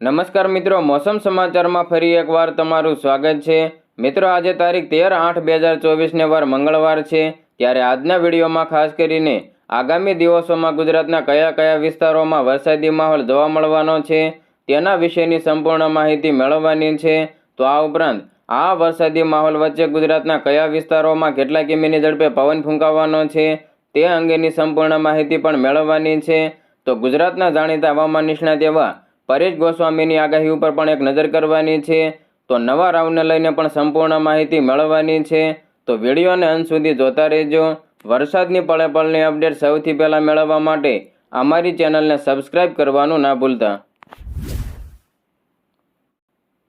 નમસ્કાર મિત્રો, મોસમ સમાચારમાં ફરી એકવાર તમારું સ્વાગત છે. મિત્રો, આજે તારીખ તેર આઠ બે હજાર ચોવીસને વાર મંગળવાર છે. ત્યારે આજના વિડીયોમાં ખાસ કરીને આગામી દિવસોમાં ગુજરાતના કયા કયા વિસ્તારોમાં વરસાદી માહોલ જોવા મળવાનો છે, તેના વિશેની સંપૂર્ણ માહિતી મેળવવાની છે. તો આ ઉપરાંત, આ વરસાદી માહોલ વચ્ચે ગુજરાતના કયા વિસ્તારોમાં કેટલા કિમીની ઝડપે પવન ફૂંકાવાનો છે, તે અંગેની સંપૂર્ણ માહિતી પણ મેળવવાની છે. તો ગુજરાતના જાણીતા હવામાન નિષ્ણાત એવા પરેશ ગોસ્વામીની આગાહી ઉપર પણ એક નજર કરવાની છે. તો નવા રાઉન્ડને લઈને પણ સંપૂર્ણ માહિતી મેળવવાની છે. તો વિડીયોને અંત સુધી જોતા રહેજો. વરસાદની પળે અપડેટ સૌથી પહેલાં મેળવવા માટે અમારી ચેનલને સબસ્ક્રાઇબ કરવાનું ના ભૂલતા.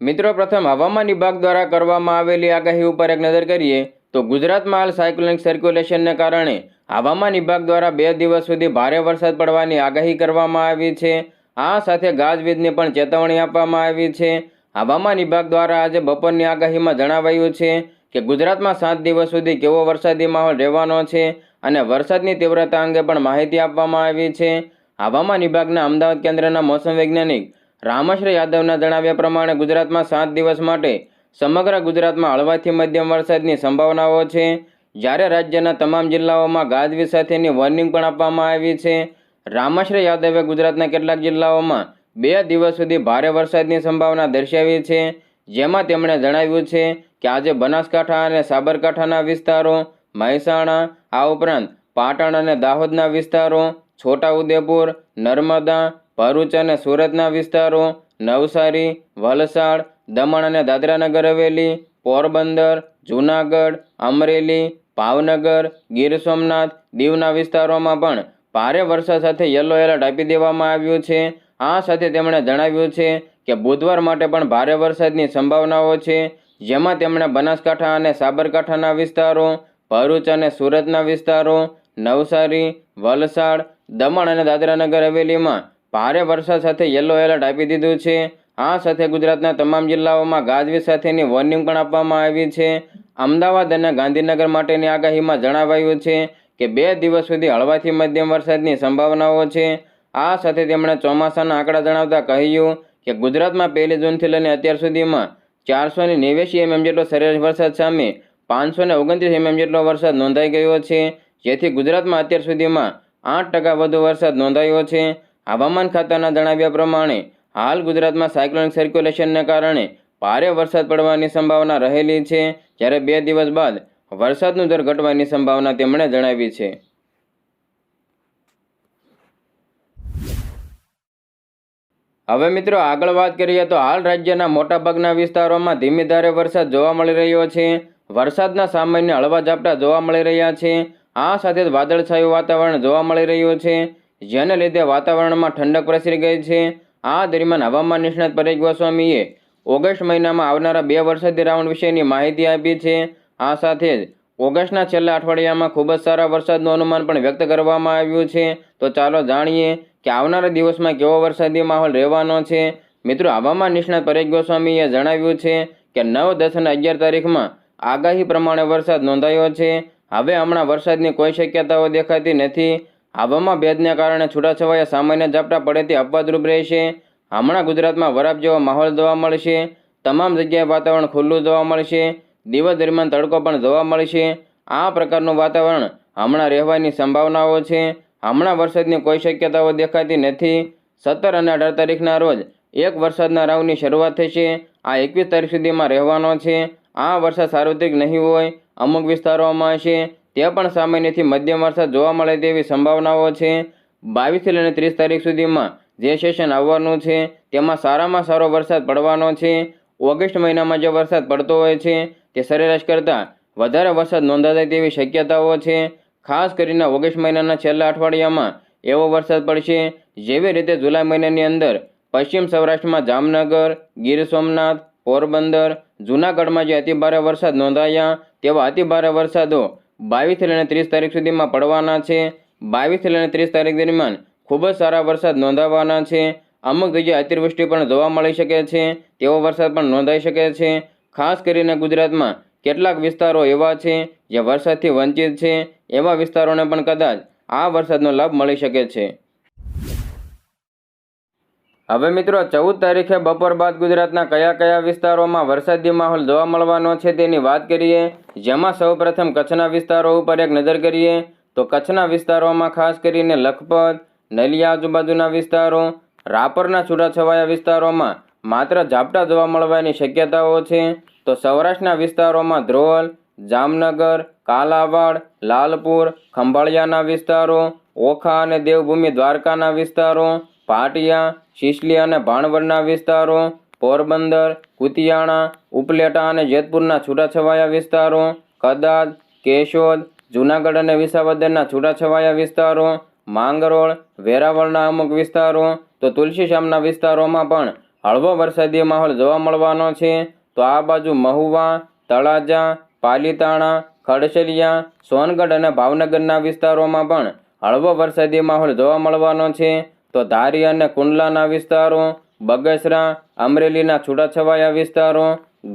મિત્રો, પ્રથમ હવામાન વિભાગ દ્વારા કરવામાં આવેલી આગાહી ઉપર એક નજર કરીએ, તો ગુજરાતમાં હાલ સાયક્લોનિક સર્ક્યુલેશનને કારણે હવામાન વિભાગ દ્વારા બે દિવસ સુધી ભારે વરસાદ પડવાની આગાહી કરવામાં આવી છે. આ સાથે ગાજવીજની પણ ચેતવણી આપવામાં આવી છે. હવામાન વિભાગ દ્વારા આજે બપોરની આગાહીમાં જણાવાયું છે કે ગુજરાતમાં સાત દિવસ સુધી કેવો વરસાદી માહોલ રહેવાનો છે અને વરસાદની તીવ્રતા અંગે પણ માહિતી આપવામાં આવી છે. હવામાન વિભાગના અમદાવાદ કેન્દ્રના મોસમ વૈજ્ઞાનિક રામશ્રી યાદવના જણાવ્યા પ્રમાણે ગુજરાતમાં સાત દિવસ માટે સમગ્ર ગુજરાતમાં હળવાથી મધ્યમ વરસાદની સંભાવનાઓ છે. જ્યારે રાજ્યના તમામ જિલ્લાઓમાં ગાજવીજ સાથેની વોર્નિંગ પણ આપવામાં આવી છે. રામાશ્રય યાદવે ગુજરાતના કેટલાક જિલ્લાઓમાં બે દિવસ સુધી ભારે વરસાદની સંભાવના દર્શાવી છે. જેમાં તેમણે જણાવ્યું છે કે આજે બનાસકાંઠા અને સાબરકાંઠાના વિસ્તારો, મહેસાણા, આ ઉપરાંત પાટણ અને દાહોદના વિસ્તારો, છોટાઉદેપુર, નર્મદા, ભરૂચ અને સુરતના વિસ્તારો, નવસારી, વલસાડ, દમણ અને દાદરાનગર હવેલી, પોરબંદર, જૂનાગઢ, અમરેલી, ભાવનગર, ગીર સોમનાથ, દીવના વિસ્તારોમાં પણ ભારે વરસાદ સાથે યલો એલર્ટ આપી દેવામાં આવ્યું છે. આ સાથે તેમણે જણાવ્યું છે કે બુધવાર માટે પણ ભારે વરસાદની સંભાવનાઓ છે, જેમાં તેમણે બનાસકાંઠા અને સાબરકાંઠાના વિસ્તારો, ભરૂચ અને સુરતના વિસ્તારો, નવસારી, વલસાડ, દમણ અને દાદરાનગર હવેલીમાં ભારે વરસાદ સાથે યલો એલર્ટ આપી દીધું છે. આ સાથે ગુજરાતના તમામ જિલ્લાઓમાં ગાજવીજ સાથેની વોર્નિંગ પણ આપવામાં આવી છે. અમદાવાદ અને ગાંધીનગર માટેની આગાહીમાં જણાવાયું છે કે બે દિવસ સુધી હળવાથી મધ્યમ વરસાદની સંભાવનાઓ છે. આ સાથે તેમણે ચોમાસાના આંકડા જણાવતા કહ્યું કે ગુજરાતમાં પહેલી જૂનથી લઈને અત્યાર સુધીમાં ચારસો ને નેવ્યાસી એમએમ જેટલો સરેરાશ વરસાદ સામે પાંચસો ને ઓગણત્રીસ એમએમ જેટલો વરસાદ નોંધાઈ ગયો છે. જેથી ગુજરાતમાં અત્યાર સુધીમાં આઠ ટકા વધુ વરસાદ નોંધાયો છે. હવામાન ખાતાના જણાવ્યા પ્રમાણે, હાલ ગુજરાતમાં સાયક્લોનિક સર્ક્યુલેશનને કારણે ભારે વરસાદ પડવાની સંભાવના રહેલી છે. જ્યારે બે દિવસ બાદ વરસાદનું દર ઘટવાની સંભાવના તેમણે જણાવી છે. હવે મિત્રો આગળ વાત કરીએ તો હાલ રાજ્યના મોટાભાગના વિસ્તારોમાં ધીમી ધારે વરસાદ જોવા મળી રહ્યો છે. વરસાદના સામાન્ય હળવા ઝાપટા જોવા મળી રહ્યા છે. આ સાથે જ વાદળછાયું વાતાવરણ જોવા મળી રહ્યું છે. જેને લીધે વાતાવરણમાં ઠંડક પ્રસરી ગઈ છે. આ દરમિયાન હવામાન નિષ્ણાત પરેશ ગોસ્વામીએ ઓગસ્ટ મહિનામાં આવનારા બે વરસાદી રાઉન્ડ વિશેની માહિતી આપી છે. આ સાથે જ ઓગસ્ટના છેલ્લા અઠવાડિયામાં ખૂબ જ સારા વરસાદનું અનુમાન પણ વ્યક્ત કરવામાં આવ્યું છે. તો ચાલો જાણીએ કે આવનારા દિવસમાં કેવો વરસાદી માહોલ રહેવાનો છે. મિત્રો, હવામાન નિષ્ણાત પરેશ ગોસ્વામીએ જણાવ્યું છે કે નવ, દસ અને અગિયાર તારીખમાં આગાહી પ્રમાણે વરસાદ નોંધાયો છે. હવે હમણાં વરસાદની કોઈ શક્યતાઓ દેખાતી નથી. હવામાં ભેદને કારણે છૂટાછવાયા સામાન્ય ઝાપટા પડેથી અપવાદરૂપ રહેશે. હમણાં ગુજરાતમાં વરાપ જેવો માહોલ જોવા મળશે. તમામ જગ્યાએ વાતાવરણ ખુલ્લું જોવા મળશે. દિવસ દરમિયાન તડકો પણ જોવા મળશે આ પ્રકારનું વાતાવરણ હમણાં રહેવાની સંભાવનાઓ છે. હમણાં વરસાદની કોઈ શક્યતાઓ દેખાતી નથી. સત્તર અને અઢાર તારીખના રોજ એક વરસાદના રાવની શરૂઆત થશે આ એકવીસ તારીખ સુધીમાં રહેવાનો છે. આ વરસાદ સાર્વત્રિક નહીં હોય, અમુક વિસ્તારોમાં હશે. તે પણ સામાન્યથી મધ્યમ વરસાદ જોવા મળે તેવી સંભાવનાઓ છે. બાવીસથી લઈને ત્રીસ તારીખ સુધીમાં જે સેશન આવવાનું છે, તેમાં સારામાં સારો વરસાદ પડવાનો છે. ઓગસ્ટ મહિનામાં જે વરસાદ પડતો હોય છે તે સરેરાશ કરતાં વધારે વરસાદ નોંધાય તેવી શક્યતાઓ છે. ખાસ કરીને ઓગસ્ટ મહિનાના છેલ્લા અઠવાડિયામાં એવો વરસાદ પડશે જેવી રીતે જુલાઈ મહિનાની અંદર પશ્ચિમ સૌરાષ્ટ્રમાં જામનગર, ગીર સોમનાથ, પોરબંદર, જૂનાગઢમાં જે અતિભારે વરસાદ નોંધાયા તેવા અતિભારે વરસાદો બાવીસથી લઈને ત્રીસ તારીખ સુધીમાં પડવાના છે. બાવીસથી લઈને ત્રીસ તારીખ દરમિયાન ખૂબ જ સારા વરસાદ નોંધાવાના છે. અમુક જગ્યાએ અતિવૃષ્ટિ પણ જોવા મળી શકે છે. તેવો વરસાદ પણ નોંધાઈ શકે છે. ખાસ કરીને ગુજરાતમાં કેટલાક વિસ્તારો એવા છે જે વરસાદથી વંચિત છે, એવા વિસ્તારોને પણ કદાચ આ વરસાદનો લાભ મળી શકે છે. હવે મિત્રો, ચૌદ તારીખે બપોર બાદ ગુજરાતના કયા કયા વિસ્તારોમાં વરસાદી માહોલ જોવા મળવાનો છે તેની વાત કરીએ. જેમાં સૌપ્રથમ કચ્છના વિસ્તારો ઉપર એક નજર કરીએ, તો કચ્છના વિસ્તારોમાં ખાસ કરીને લખપત, નલિયા આજુબાજુના વિસ્તારો, રાપરના છૂટાછવાયા વિસ્તારોમાં માત્ર ઝાપટા જોવા મળવાની શક્યતાઓ છે, તો સૌરાષ્ટ્રના વિસ્તારોમાં ધ્રોલ, જામનગર, કાલાવાડ, લાલપુર, ખંભાળિયાના વિસ્તારો, ઓખા અને દેવભૂમિ દ્વારકાના વિસ્તારો, પાટિયા, શિશલી અને ભાણવડના વિસ્તારો, પોરબંદર, કુતિયાણા, ઉપલેટા અને જેતપુરના છૂટાછવાયા વિસ્તારો કદાદ કેશોદ, જૂનાગઢ અને વિસાવદરના છૂટાછવાયા વિસ્તારો, માંગરોળ, વેરાવળના અમુક વિસ્તારો, તો તુલસીશ્યામના વિસ્તારોમાં પણ હળવો વરસાદી માહોલ જોવા મળવાનો છે. તો આ બાજુ મહુવા, તળાજા, પાલીતાણા, ખડસલિયા, સોનગઢ અને ભાવનગરના વિસ્તારોમાં પણ હળવો વરસાદી માહોલ જોવા મળવાનો છે. તો ધારી અને કુંડલાના વિસ્તારો, બગસરા, અમરેલીના છૂટાછવાયા વિસ્તારો,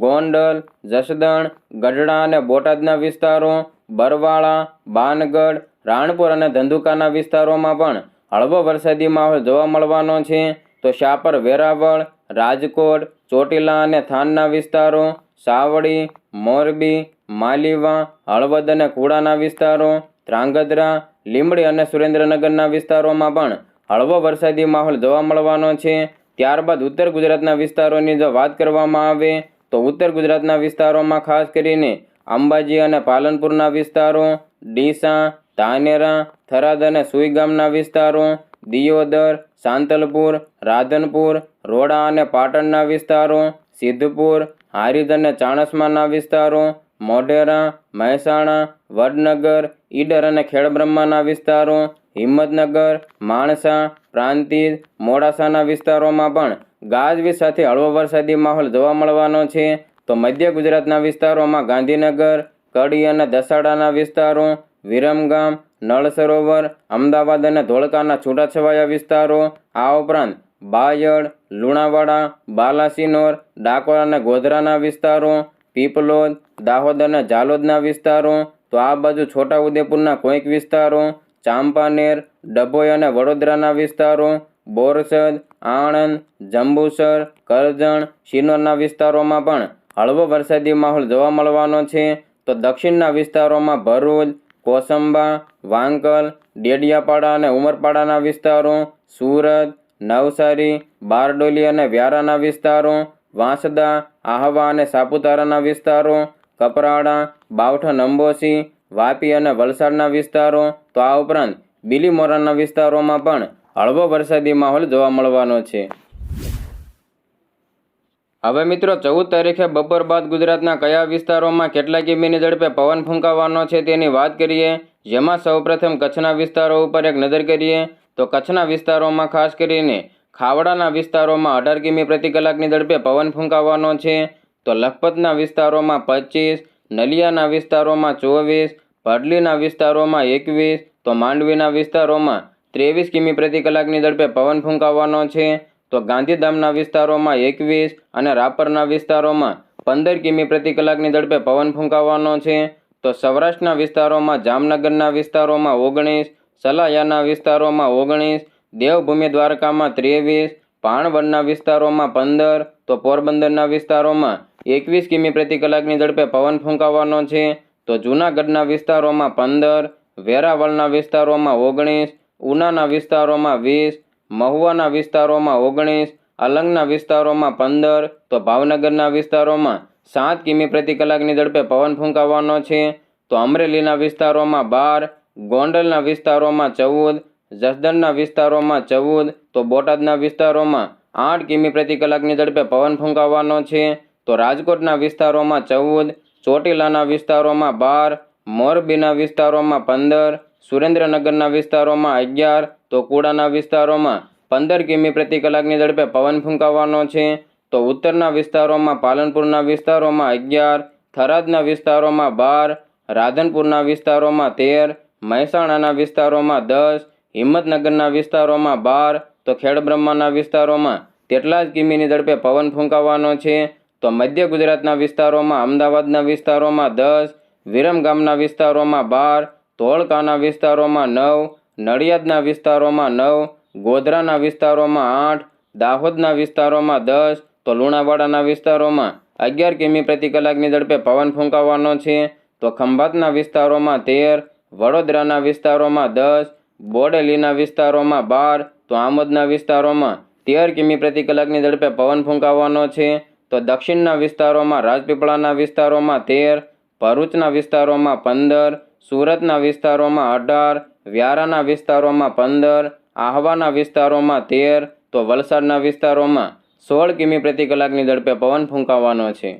ગોંડલ, જસદણ, ગઢડા અને બોટાદના વિસ્તારો, બરવાળા, બાનગઢ, રાણપુર અને ધંધુકાના વિસ્તારોમાં પણ હળવો વરસાદી માહોલ જોવા મળવાનો છે. તો શાપર, વેરાવળ, રાજકોટ, ચોટીલા અને થાનના વિસ્તારો, સાવડી, મોરબી, માલીવા, હળવદ અને કુડાના વિસ્તારો, ધ્રાંગધ્રા, લીંબડી અને સુરેન્દ્રનગરના વિસ્તારોમાં પણ હળવો વરસાદી માહોલ જોવા મળવાનો છે. ત્યારબાદ ઉત્તર ગુજરાતના વિસ્તારોની જો વાત કરવામાં આવે, તો ઉત્તર ગુજરાતના વિસ્તારોમાં ખાસ કરીને અંબાજી અને પાલનપુરના વિસ્તારો, ડીસા, ધાનેરા, થરાદ અને સુઈ ગામના વિસ્તારો દિયોદર, સાંતલપુર, રાધનપુર, રોડા અને પાટણના વિસ્તારો, સિદ્ધપુર હારીજ અને ચાણસ્માના વિસ્તારો, મોઢેરા, મહેસાણા, વડનગર, ઈડર અને ખેડબ્રહ્માના વિસ્તારો, હિંમતનગર, માણસા, પ્રાંતિજ, મોડાસાના વિસ્તારોમાં પણ ગાજવીજ સાથે હળવો વરસાદી માહોલ જોવા મળવાનો છે. તો મધ્ય ગુજરાતના વિસ્તારોમાં ગાંધીનગર, કડી અને દસાડાના વિસ્તારો, વિરમગામ નળ સરોવર, અમદાવાદ અને ધોળકાના છૂટાછવાયા વિસ્તારો, આ ઉપરાંત બાયડ, લુણાવાડા, બાલાસિનોર, ડાકોર અને ગોધરાના વિસ્તારો, પીપલોદ, દાહોદ અને ઝાલોદના વિસ્તારો, તો આ બાજુ છોટાઉદેપુરના કોઈક વિસ્તારો, ચાંપાનેર, ડભોઈ અને વડોદરાના વિસ્તારો, બોરસદ, આણંદ, જંબુસર, કરજણ, શિનોરના વિસ્તારોમાં પણ હળવો વરસાદી માહોલ જોવા મળવાનો છે. તો દક્ષિણના વિસ્તારોમાં ભરૂચ કોસંબા, વાંકલ, ડેડિયાપાડા અને ઉમરપાડાના વિસ્તારો, સુરત, નવસારી, બારડોલી અને વ્યારાના વિસ્તારો, વાંસદા, આહવા અને સાપુતારાના વિસ્તારો, કપરાડા, બાવઠા અંબોસી વાપી અને વલસાડના વિસ્તારો, તો આ ઉપરાંત બિલીમોરાના વિસ્તારોમાં પણ હળવો વરસાદી માહોલ જોવા મળવાનો છે. હવે મિત્રો, ચૌદ તારીખે બપોર બાદ ગુજરાતના કયા વિસ્તારોમાં કેટલા કિમીની ઝડપે પવન ફૂંકાવાનો છે તેની વાત કરીએ. જેમાં સૌપ્રથમ કચ્છના વિસ્તારો ઉપર એક નજર કરીએ, તો કચ્છના વિસ્તારોમાં ખાસ કરીને ખાવડાના વિસ્તારોમાં અઢાર કિમી પ્રતિ કલાકની ઝડપે પવન ફૂંકાવાનો છે. તો લખપતના વિસ્તારોમાં પચીસ, નલિયાના વિસ્તારોમાં ચોવીસ ભડલીના વિસ્તારોમાં એકવીસ, તો માંડવીના વિસ્તારોમાં ત્રેવીસ કિમી પ્રતિ કલાકની ઝડપે પવન ફૂંકાવાનો છે. તો ગાંધીધામના વિસ્તારોમાં એકવીસ અને રાપરના વિસ્તારોમાં પંદર કિમી પ્રતિ કલાકની ઝડપે પવન ફૂંકાવાનો છે. તો સૌરાષ્ટ્રના વિસ્તારોમાં જામનગરના વિસ્તારોમાં ઓગણીસ, સલાયાના વિસ્તારોમાં ઓગણીસ, દેવભૂમિ દ્વારકામાં ત્રેવીસ, પાણવડના વિસ્તારોમાં પંદર, તો પોરબંદરના વિસ્તારોમાં એકવીસ કિમી પ્રતિ કલાકની ઝડપે પવન ફૂંકાવાનો છે. તો જૂનાગઢના વિસ્તારોમાં પંદર, વેરાવળના વિસ્તારોમાં ઓગણીસ, ઉનાના વિસ્તારોમાં વીસ મહુવાના વિસ્તારોમાં ઓગણીસ અલંગના વિસ્તારોમાં પંદર, તો ભાવનગરના વિસ્તારોમાં સાત કિમી પ્રતિ કલાકની ઝડપે પવન ફૂંકાવાનો છે. તો અમરેલીના વિસ્તારોમાં બાર, ગોંડલના વિસ્તારોમાં ચૌદ, જસદણના વિસ્તારોમાં ચૌદ, તો બોટાદના વિસ્તારોમાં આઠ કિમી પ્રતિ કલાકની ઝડપે પવન ફૂંકાવાનો છે. તો રાજકોટના વિસ્તારોમાં ચૌદ, ચોટીલાના વિસ્તારોમાં બાર, મોરબીના વિસ્તારોમાં પંદર સુરેન્દ્રનગરના વિસ્તારોમાં અગિયાર તો કુડાના વિસ્તારોમાં પંદર કિમી પ્રતિ કલાકની ઝડપે પવન ફૂંકાવાનો છે. તો ઉત્તરના વિસ્તારોમાં પાલનપુરના વિસ્તારોમાં અગિયાર, થરાદના વિસ્તારોમાં બાર, રાધનપુરના વિસ્તારોમાં તેર, મહેસાણાના વિસ્તારોમાં દસ, હિંમતનગરના વિસ્તારોમાં બાર, તો ખેડબ્રહ્માના વિસ્તારોમાં તેટલા જ કિમીની ઝડપે પવન ફૂંકાવાનો છે. તો મધ્ય ગુજરાતના વિસ્તારોમાં અમદાવાદના વિસ્તારોમાં દસ, વિરમગામના વિસ્તારોમાં બાર ધોળકાના વિસ્તારોમાં નવ, નડિયાદના વિસ્તારોમાં નવ, ગોધરાના વિસ્તારોમાં આઠ, દાહોદના વિસ્તારોમાં દસ, તો લુણાવાડાના વિસ્તારોમાં અગિયાર કિમી પ્રતિ કલાકની ઝડપે પવન ફૂંકાવાનો છે. તો ખંભાતના વિસ્તારોમાં તેર, વડોદરાના વિસ્તારોમાં દસ, બોડેલીના વિસ્તારોમાં બાર, તો આમોદના વિસ્તારોમાં તેર કિમી પ્રતિ કલાકની ઝડપે પવન ફૂંકાવાનો છે. તો દક્ષિણના વિસ્તારોમાં રાજપીપળાના વિસ્તારોમાં તેર, ભરૂચના વિસ્તારોમાં પંદર સુરતના વિસ્તારોમાં અઢાર, વ્યારાના વિસ્તારોમાં પંદર, આહવાના વિસ્તારોમાં તેર, તો વલસાડના વિસ્તારોમાં સોળ કિમી પ્રતિ કલાકની ઝડપે પવન ફૂંકાવાનો છે.